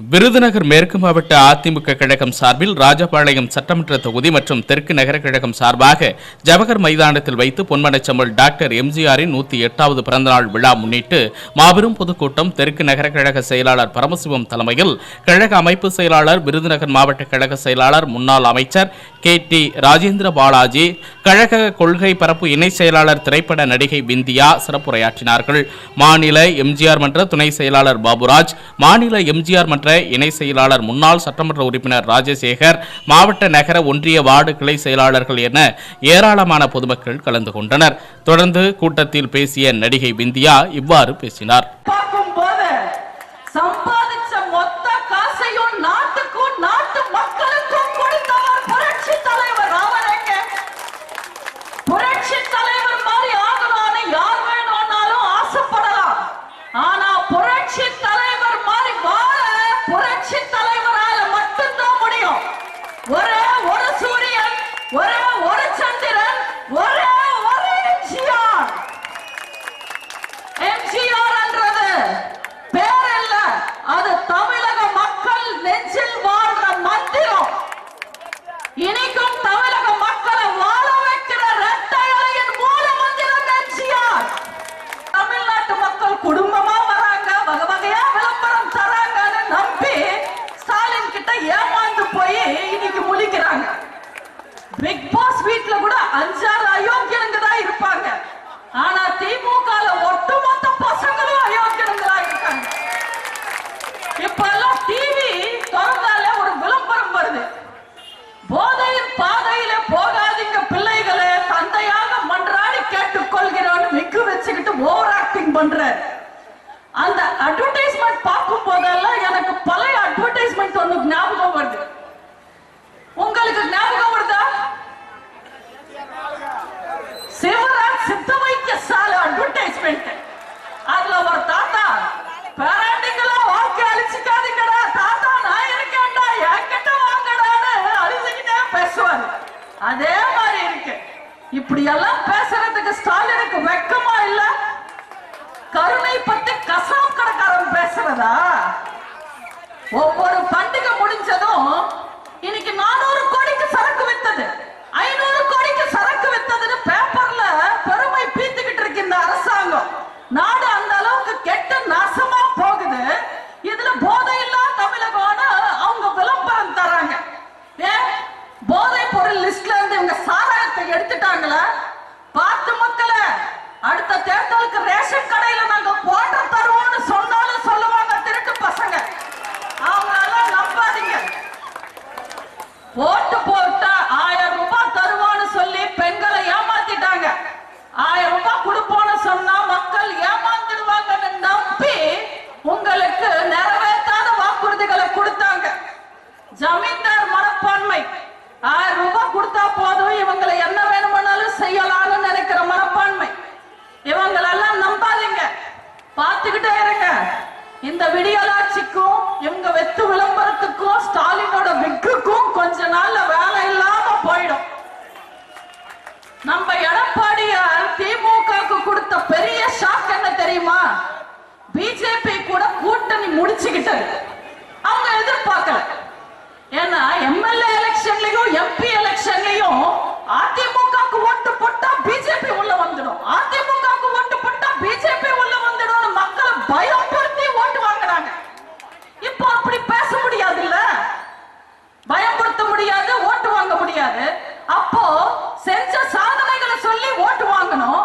விருதுநகர் மேற்கு மாவட்ட அதிமுக கழகம் சார்பில் ராஜபாளையம் சட்டமன்ற தொகுதி மற்றும் தெற்கு நகர கழகம் சார்பாக ஜவஹர் மைதானத்தில் வைத்து பொன்மனச்செம்மல் டாக்டர் எம்ஜிஆரின் நூத்தி எட்டாவது பிறந்தநாள் விழா முன்னிட்டு மாபெரும் பொதுக்கூட்டம் தெற்கு நகர கழக செயலாளர் பரமசிவம் தலைமையில் கழக அமைப்பு செயலாளர் விருதுநகர் மாவட்ட கழக செயலாளர் முன்னாள் அமைச்சர் கே டி ராஜேந்திர பாலாஜி கழக கொள்கை பரப்பு இணை செயலாளர் திரைப்பட நடிகை விந்தியா சிறப்புரையாற்றினார்கள். மாநில எம்ஜிஆர் மன்ற துணை செயலாளர் பாபுராஜ் மாநில எம்ஜிஆர் மன்ற இணை செயலாளர் முன்னாள் சட்டமன்ற உறுப்பினர் ராஜசேகர் மாவட்ட நகர ஒன்றிய வார்டு கிளை செயலாளர்கள் என ஏராளமான பொதுமக்கள் கலந்து கொண்டனர். தொடர்ந்து கூட்டத்தில் பேசிய நடிகை பிந்தியா இவ்வாறு பேசினார் பார்க்கும் போது சம்பாதிச்ச மொத்த காசையும் நாட்டுக்கும் நாட்டு மக்களுக்கும் கொடுத்தவர் புரட்சி தலைவர் அவரங்க புரட்சி தலைவர் மாதிரி ஆகணும்னு யார் வேணும்னாலும் ஆசைப்படலாம் ஆனா புரட்சி தலைவர் மாதிரி வாழ புரட்சி தலைவரால மட்டும்தான் முடியும் ஒரே ஒரு சூரியன் ஒரே ஒரு சந்திரன் ஒரே ஒரு எம்ஜிஆர் எம்ஜிஆர் என்றது பேர் இல்ல அது தமிழக மக்கள் நெஞ்சில் வாழ்ற மந்திரம் இனிக்கும் தமிழக மக்களை வாழ வைக்கிற இரட்டை இலையின் மூல மந்திரம் எம்ஜிஆர் தமிழ்நாட்டு மக்கள் குடும்பமா வராங்க வகை வகையா விளம்பரம் தராங்கன்னு நம்பி ஸ்டாலின் கிட்ட ஏமாந்து போய் இன்னைக்கு முழிக்கிறாங்க பிக் பாஸ் வீட்ல கூட அஞ்சாறு அயோக்கியனுங்க தான் இருப்பாங்க. ஆனா திமுக ஒட்டுமொத்த பசங்களும் அயோக்கியனுங்க இருக்காங்க. இப்ப எல்லாம் டிவி திறந்தால ஒரு விளம்பரம் வருது. போதையின் பாதையில போகாதீங்க பிள்ளைகளை தந்தையாக மன்றாடி கேட்டுக்கொள்கிறோன்னு விக்கு வச்சுக்கிட்டு ஓவர் ஆக்டிங் பண்ற அந்த அட்வர்டைஸ்மெண்ட் பார்க்கும் போதெல்லாம் எனக்கு பழைய அட்வர்டைஸ்மெண்ட் ஒன்று ஞாபகம் வருது. உங்களுக்கு ஞாபகம் அதே மாதிரி இருக்கு. இப்படி எல்லாம் பேசுறதுக்கு ஸ்டாலினுக்கு வெக்கமா இல்ல? கருணை பத்தி கசாம் கடைக்காரன் பேசுறதா? ஒவ்வொரு பண்டிகை முடிஞ்சதும் இன்னைக்கு நானூறு கோடிக்கு சரக்கு வித்தது. ஐநூறு கோடிக்கு சரக்கு வித்ததுன்னு பேப்பர்ல பெருமை பீத்துக்கிட்டு இருக்கு இந்த அரசாங்கம். நாடு எடுத்துட்டாங்களா? பார்த்து மக்களை அடுத்த தேர்தலுக்கு ரேஷன் கடையில நாங்க போட்ட தருவோம்னு சொன்னாலும் சொல்லுவாங்க திருட்டு பசங்க. அவங்களால நம்பாதீங்க. போட்டு போட்டா ஆயிரம் ரூபாய் தருவான்னு சொல்லி பெண்களை ஏமாத்திட்டாங்க. ஆயிரம் ரூபாய் கொடுப்போம்னு சொன்னா மக்கள் ஏமாந்துடுவாங்கன்னு நம்பி உங்களுக்கு நிறைவேற்றாத வாக்குறுதிகளை கொடுத்தாங்க. ஜமீன்தார் மனப்பான்மை. ஆயிரம் ரூபாய் கொடுத்தா போதும் இவங்களை என்ன வேணுமானாலும் செய்யலாம்னு நினைக்கிற மனப்பான்மை இவங்களெல்லாம் நம்பாதீங்க பார்த்துக்கிட்டே இருங்க. இந்த விடியலாட்சிக்கும் இவங்க வெத்து விளம்பரத்துக்கும் ஸ்டாலினோட விக்குக்கும் கொஞ்ச நாள்ல வேலை இல்லாம போயிடும். நம்ம எடப்பாடியார் திமுகவுக்கு கொடுத்த பெரிய ஷாக் என்ன தெரியுமா? பிஜேபி கூட கூட்டணி முடிச்சுக்கிட்டது. அவங்க எதிர்பார்க்கல. முடியாது ஓட்டு வாங்க முடியாது. அப்போ செஞ்ச சாதனைகளை சொல்லி ஓட்டு வாங்கணும்.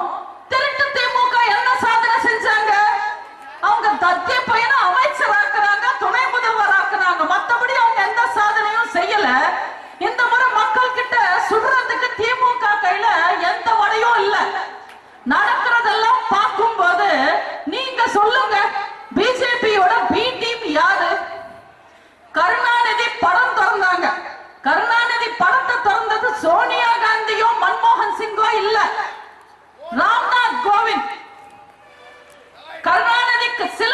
திருட்டு திமுக என்ன சாதனை செஞ்சாங்க? அவங்க தத்தி பையனை அமைச்சர் ஆக்குறாங்க துணை முதல்வர் ஆக்குறாங்க மத்தபடி அவங்க எந்த சாதனையும் செய்யல. இந்த முறை மக்கள் கிட்ட சுடுறதுக்கு திமுக கையில எந்த வடையும் இல்ல. நடக்கிறதெல்லாம் பார்க்கும் போது நீங்க சொல்லுங்க. பிஜேபியோட பி சோனியா காந்தியோ மன்மோகன் சிங்கோ இல்ல. ராம்நாத் கோவிந்த். கருணாநிதிக்கு சில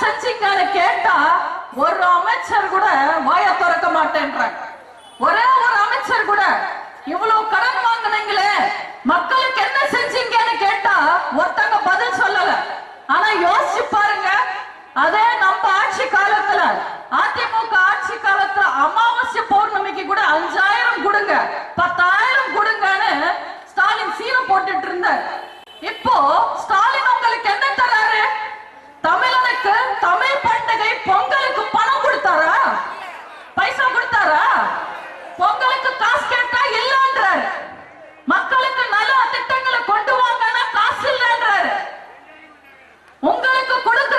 சர்ச்சைக்கார கேட்டா ஒரு அமைச்சர் கூட வாய திறக்க மாட்டேன்றாங்க ஒரே ஒரு அமைச்சர் கூட இவ்வளவு கடன் வாங்கினீங்களே மக்களுக்கு என்ன செஞ்சீங்கன்னு கேட்டா ஒருத்தங்க பதில் சொல்லல. ஆனா யோசிச்சு பாருங்க அதே நம்ம ஆட்சி காலத்துல அதிமுக ஆட்சி காலத்துல அமாவாசை பௌர்ணமிக்கு கூட அஞ்சாயிரம் கொடுங்க பத்தாயிரம் கொடுங்கன்னு ஸ்டாலின் சீனம் போட்டுட்டு இருந்தார். இப்போ ஸ்டாலின் உங்களுக்கு என்ன தமிழனுக்கு தமிழ் பண்டிகை பொங்கலுக்கு பணம் கொடுத்தாரா? பைசா கொடுத்தாரா? பொங்கலுக்கு காசு கேட்டா இல்லன்றார். மக்களுக்கு நல்ல திட்டங்களை கொண்டு வாங்கன்னா காசு இல்லன்றார். உங்களுக்கு கொடுக்க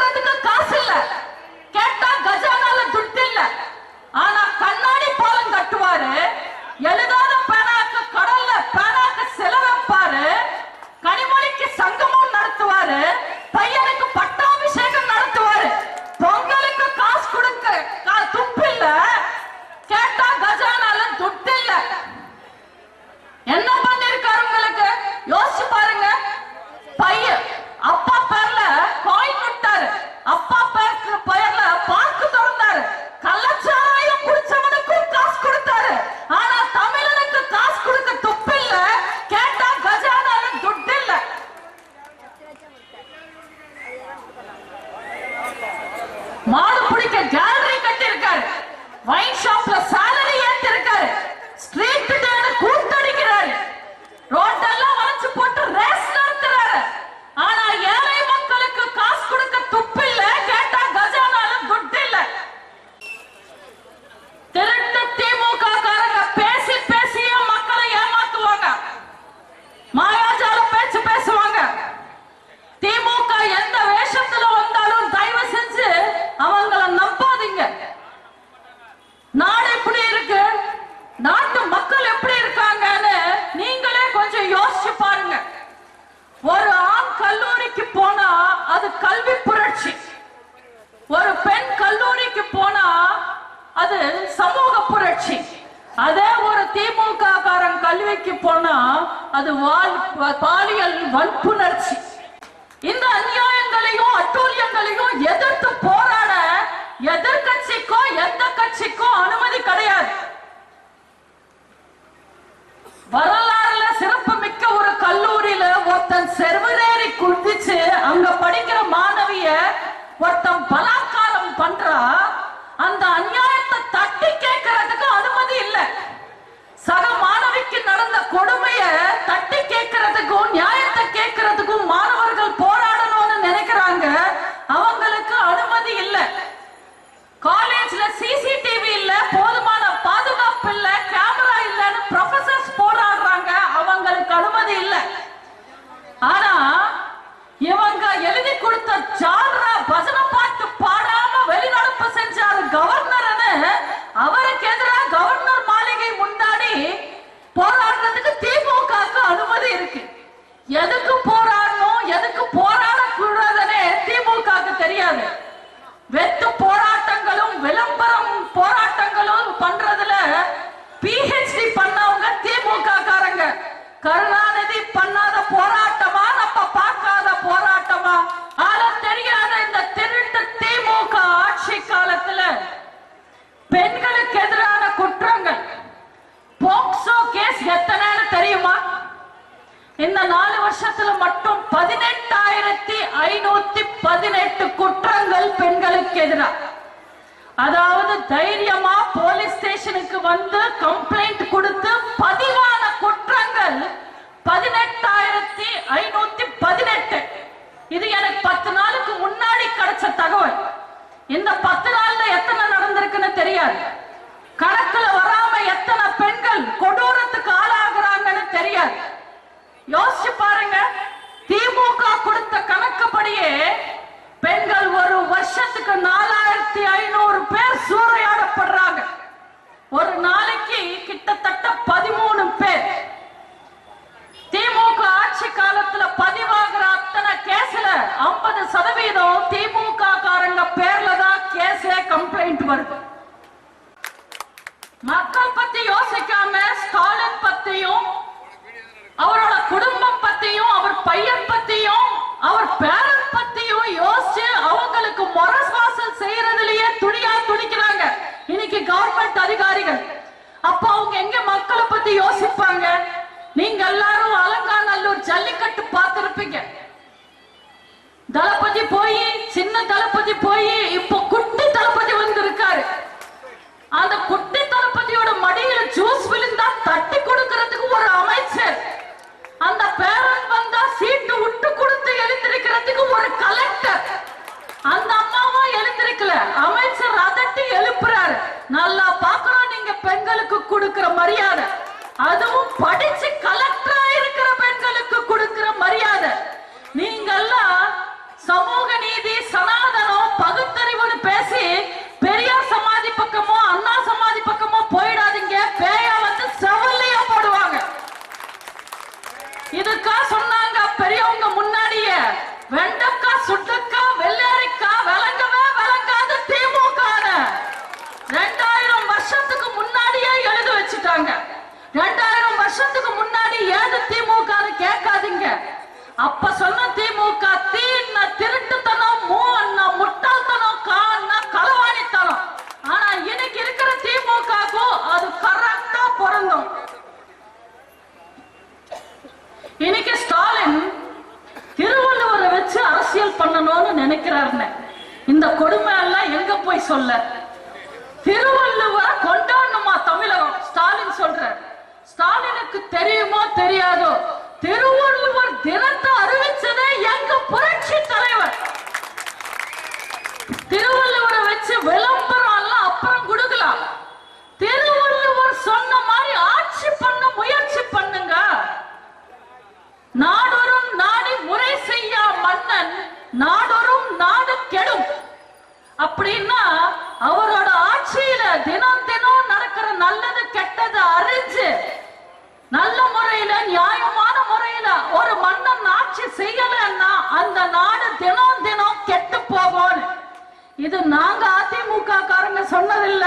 அதே ஒரு திமுக காரன் கல்விக்கு போனா அது பாலியல் வன்புணர்ச்சி. இந்த அநியாயங்களையும் அட்டூழியங்களையும் எதிர்த்து போராட எதிர்கட்சிக்கோ எந்த கட்சிக்கோ அனுமதி கிடையாது. வரலாறுல சிறப்பு மிக்க ஒரு கல்லூரியில ஒருத்தன் செருவரேறி குதிச்சு அங்க படி கருணாநிதி பன்னா ஐநூத்தி பதினெட்டு. இது எனக்கு பத்து நாளுக்கு முன்னாடி கிடைச்ச தகவல். இந்த பத்து நாள்ல எத்தனை நடந்திருக்குன்னு தெரியாது. கணக்குல வராம எத்தனை பெண்கள் கொடூரத்துக்கு ஆளாகிறாங்கன்னு தெரியாது. யோசிச்சு பாருங்க திமுக கொடுத்த கணக்குப்படியே பெண்கள் ஒரு வருஷத்துக்கு நாலாயிரத்தி ஐநூறு பேர் சூறையாடப்படுறாங்க. ஒரு நாளைக்கு கிட்டத்தட்ட பதிமூணு பேர் திமுக ஆட்சி காலத்துல பதிவாகிற அத்தனை கேஸ்ல ஐம்பது சதவீதம் திமுக காரங்க பேர்ல தான் கேஸே கம்ப்ளைண்ட் வருது மக்கள் பத்தி யோசிக்காம ஸ்டாலின் பத்தியும் அவரோட குடும்பம் பத்தியும் அவர் பையன் பத்தியும் அவர் பேரன் பத்தியும் யோசிச்சு அவங்களுக்கு முரஸ்வாசல் செய்யறதுலயே துணியா துணிக்கிறாங்க இன்னைக்கு கவர்மெண்ட் அதிகாரிகள் அப்ப அவங்க எங்க மக்களை பத்தி யோசிப்பாங்க. நீங்க எல்லாரும் அலங்காநல்லூர் ஜல்லிக்கட்டு பார்த்திருப்பீங்க. தளபதி போய் சின்ன தளபதி போய் இப்போ குட்டி தளபதி வந்திருக்காரு. அந்த குட்டி தளபதியோட மடியில ஜூஸ் விழுந்தா தட்டி கொடுக்கறதுக்கு ஒரு அமைச்சர். அந்த பேரன் வந்தா சீட்டு விட்டு கொடுத்து எழுந்திருக்கிறதுக்கு ஒரு கலெக்டர். அந்த அம்மாவும் எழுந்திருக்கல. அமைச்சர் அதட்டி எழுப்புறாரு. நல்லா பாக்கணும் நீங்க பெண்களுக்கு கொடுக்கிற மரியாதை. அதுவும் படிச்சு கலெக்டரா இருக்கிற பெண்களுக்கு கொடுக்கிற மரியாதை. நீங்கெல்லாம் சமூக அப்ப சொன்ன திமுக தீன்னா திருட்டுத்தனம் மூன்னா முட்டாள்தனம் கான்னா களவாணித்தனம். ஆனா இன்னைக்கு இருக்கிற திமுகக்கும் அது கரெக்டா பொருந்தும். இன்னைக்கு ஸ்டாலின் திருவள்ளுவரை வச்சு அரசியல் பண்ணணும்னு நினைக்கிறாருன்னு. இந்த கொடுமை எல்லாம் எங்க போய் சொல்ல? திருவள்ளுவரை கொண்டாடணுமா தமிழகம்? ஸ்டாலின் சொல்ற ஸ்டாலினுக்கு தெரியுமோ தெரியாதோ? திருவள்ளுவர் தினத்தை அறிவிச்சதே எங்க புரட்சி தலைவர். திருவள்ளுவரை வச்சு விளம்பரம் எல்லாம் அப்புறம் கொடுக்கலாம். திருவள்ளுவர் சொன்ன மாதிரி ஆட்சி பண்ண முயற்சி பண்ணுங்க. நாடொரும் நாடி முறை செய்யா மன்னன் நாடொரும் நாடு கெடும். அப்படின்னா அவரோட ஆட்சியில தினம் தினம் நடக்கிற நல்லது கெட்டது அறிஞ்சு நல்ல முறையில நியாயமான முறையில ஒரு மன்னன் ஆட்சி செய்யலன்னா அந்த நாடு தினம் தினம் கெட்டு போகும் இது நாங்க அதிமுக காரங்க சொன்னதில்ல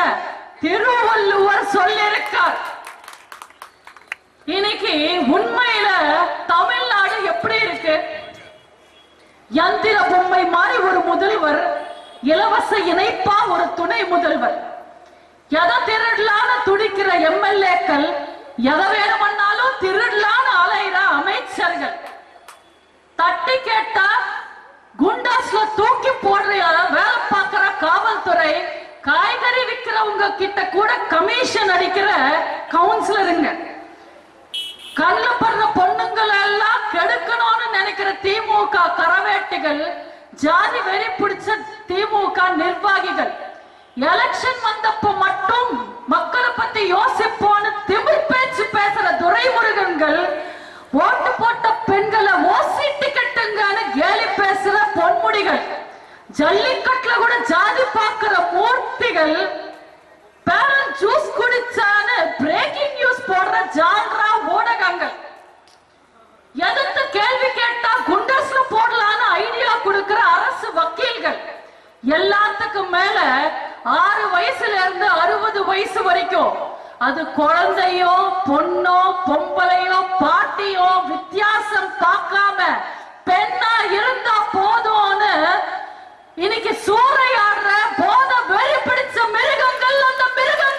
திருவள்ளுவர் சொல்லியிருக்கார். இன்னைக்கு உண்மையில தமிழ்நாடு எப்படி இருக்கு? யந்திர பொம்மை மாதிரி ஒரு முதல்வர் இலவச இணைப்பா ஒரு துணை முதல்வர். எதை திருடலான்னு துடிக்கிற எம்எல்ஏக்கள் எதை வேணுமன்னாலும் திருடலான்னு அலைகிற அமைச்சர்கள். தட்டி கேட்டா குண்டாஸ்ல தூக்கி போடுற வேலை பார்க்கிற காவல்துறை காய்கறி விக்கிறவங்க கிட்ட கூட கமிஷன் அடிக்கிற கவுன்சிலருங்க கண்ணு படுற பொண்ணுங்களை எல்லாம் கெடுக்கணும்னு நினைக்கிற திமுக கரவேட்டுகள் ஜாதி வெறி பிடிச்ச திமுக நிர்வாகிகள். எலெக்ஷன் வந்தப்ப மட்டும் மக்களை பத்தி யோசிப்போன்னு திமிர் பேச்சு பேசுற துரைமுருகன்கள் ஓட்டு போட்ட பெண்களை ஓசி டிக்கெட்டுங்கன்னு கேலி பேசுற பொன்முடிகள். ஜல்லிக்கட்டுல கூட ஜாதி பார்க்கிற மூர்த்திகள் பேரன் ஜூஸ் குடிச்சான்னு பிரேக்கிங் நியூஸ் போடுற ஜால்ரா ஊடகங்கள். எதிர்த்து கேள்வி கேட்டா குண்டஸ்ல போடலான்னு ஐடியா கொடுக்கிற அரசு வக்கீல்கள். எல்லாத்துக்கும் மேல ஆறு வயசுல இருந்து அறுபது வயசு வரைக்கும். அது குழந்தையோ பொண்ணோ பொம்பளையோ பாட்டியோ வித்தியாசம் பார்க்காம பெண்ணா இருந்தா போதும்னு இன்னைக்கு சூறையாடுற போத வெறி பிடிச்ச மிருகங்கள் அந்த மிருகம்